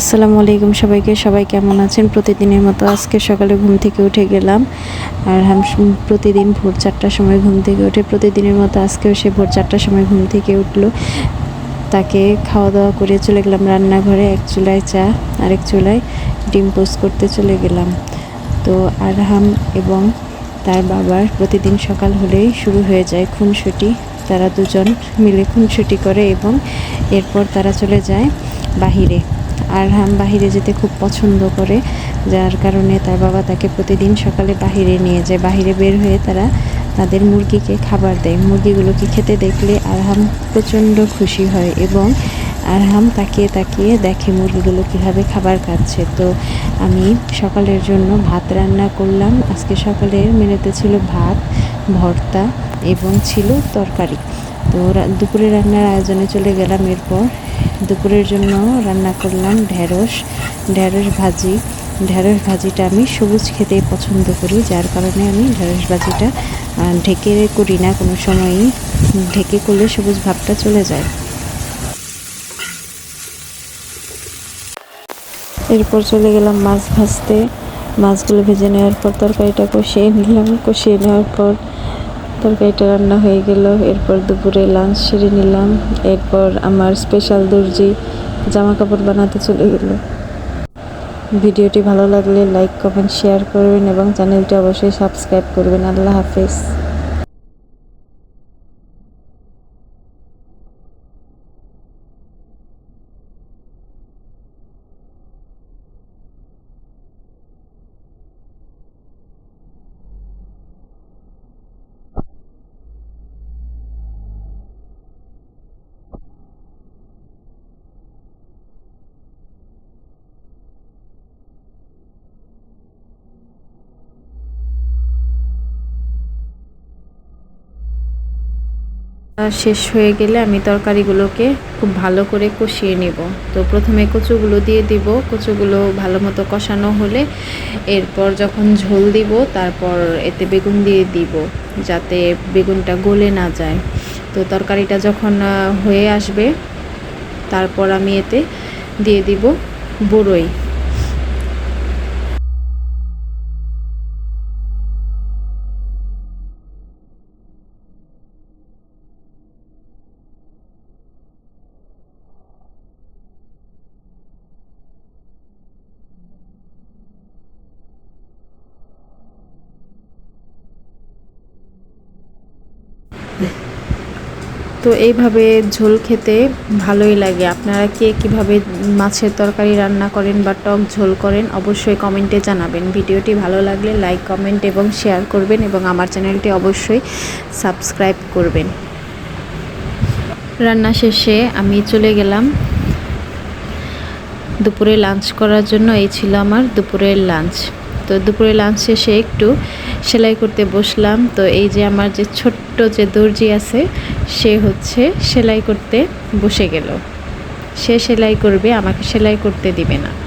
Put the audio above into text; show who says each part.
Speaker 1: আসসালামু আলাইকুম সবাইকে। সবাই কেমন আছেন? প্রতিদিনের মতো আজকে সকালে ঘুম থেকে উঠে গেলাম। আর প্রতিদিন ভোর চারটার সময় ঘুম থেকে উঠে, প্রতিদিনের মতো আজকেও সে ভোর চারটার সময় ঘুম থেকে উঠল। তাকে খাওয়া দাওয়া করে চলে গেলাম রান্নাঘরে, এক চুলায় চা, আরেক চুলায় ডিম পোস্ট করতে চলে গেলাম। তো আরহাম এবং তার বাবার প্রতিদিন সকাল হলেই শুরু হয়ে যায় খুনসুটি। তারা দুজন মিলে খুনসুটি করে এবং এরপর তারা চলে যায় বাহিরে। আরহাম বাহিরে যেতে খুব পছন্দ করে, যার কারণে তার বাবা তাকে প্রতিদিন সকালে বাহিরে নিয়ে যায়। বাহিরে বের হয়ে তারা তাদের মুরগিকে খাবার দেয়। মুরগিগুলোকে খেতে দেখলে আরহাম প্রচণ্ড খুশি হয় এবং আরহাম তাকিয়ে তাকিয়ে দেখে মুরগিগুলো কীভাবে খাবার খাচ্ছে। তো আমি সকালের জন্য ভাত রান্না করলাম। আজকে সকালের মেনুতে ছিল ভাত, ভর্তা এবং ছিল তরকারি। তো দুপুরে রান্নার আয়োজনে চলে গেলাম। এরপর দুপুরের জন্য রান্না করলাম ঢেঁড়স ঢেঁড়স ভাজি। ঢেঁড়স ভাজিটা আমি সবুজ খেতেই পছন্দ করি, যার কারণে আমি ঢেঁড়স ভাজিটা ঢেকে করি না, কোনো সময়ই। ঢেকে করলে সবুজ ভাবটা চলে যায়। এরপর চলে গেলাম মাছ ভাজতে। মাছগুলো ভেজে নেওয়ার পর তরকারিটা কষিয়ে নিলাম। কষিয়ে নেওয়ার পর তরকারিটা রান্না হয়ে গেল। এরপর দুপুরে লাঞ্চ সেরে নিলাম। এরপর আমার স্পেশাল দর্জি জামা কাপড় বানাতে চলে গেল। ভিডিওটি ভালো লাগলে লাইক কমেন্ট শেয়ার করবেন এবং চ্যানেলটি অবশ্যই সাবস্ক্রাইব করবেন। আল্লাহ হাফেজ আর শেষ হয়ে গেলে আমি তরকারিগুলোকে খুব ভালো করে কষিয়ে নেব। তো প্রথমে কচুগুলো দিয়ে দিব। কচুগুলো ভালো মতো কষানো হলে এরপর যখন ঝোল দিব, তারপর এতে বেগুন দিয়ে দিব যাতে বেগুনটা গলে না যায়। তো তরকারিটা যখন হয়ে আসবে, তারপর আমি এতে দিয়ে দিব বড়ই। তো এইভাবে ঝোল খেতে ভালোই লাগে। আপনারা কে কীভাবে মাছের তরকারি রান্না করেন বা টক ঝোল করেন অবশ্যই কমেন্টে জানাবেন। ভিডিওটি ভালো লাগলে লাইক, কমেন্ট এবং শেয়ার করবেন এবং আমার চ্যানেলটি অবশ্যই সাবস্ক্রাইব করবেন। রান্না শেষে আমি চলে গেলাম। দুপুরে লাঞ্চ করার জন্য এই ছিল আমার দুপুরের লাঞ্চ। তো দুপুরে লাঞ্চ শেষে একটু সেলাই করতে বসলাম। তো এই যে আমার যে ছোট্ট যে দর্জি আছে, সে হচ্ছে সেলাই করতে বসে গেল। সে সেলাই করবে, আমাকে সেলাই করতে দিবে না।